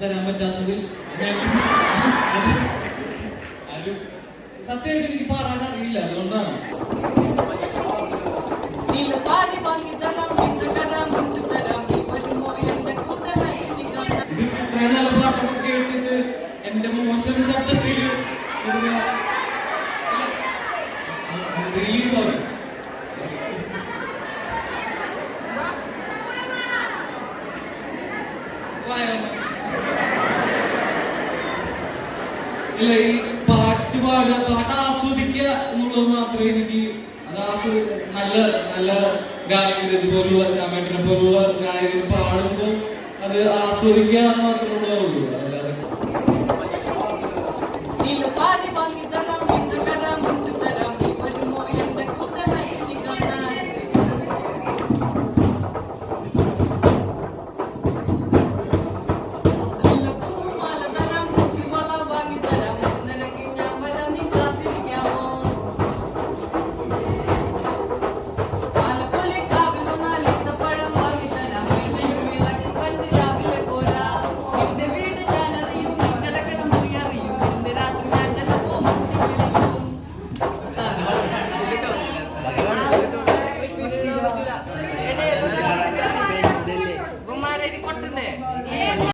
തരാൻ പറ്റാത്തതിൽ സത്യമായിട്ട് എനിക്ക് പാടാൻ അറിയില്ല അതുകൊണ്ടാണ്. ഇത്രയും നല്ല പാട്ടൊക്കെ കേട്ടിട്ട് എന്റെ മോശം ശബ്ദത്തിൽ റിലീസ് ഇല്ല ഈ പാട്ട് പാടുക പാട്ട് ആസ്വദിക്കുക എന്നുള്ളത് മാത്രമേ എനിക്ക് അത് നല്ല നല്ല ഗായകർ ഇതുപോലുള്ള ശ്യാമേട്ടനെ പോലുള്ള ഗായകർ പാടുമ്പോൾ അത് ആസ്വദിക്കുക മാത്രമേ ഉള്ളൂ.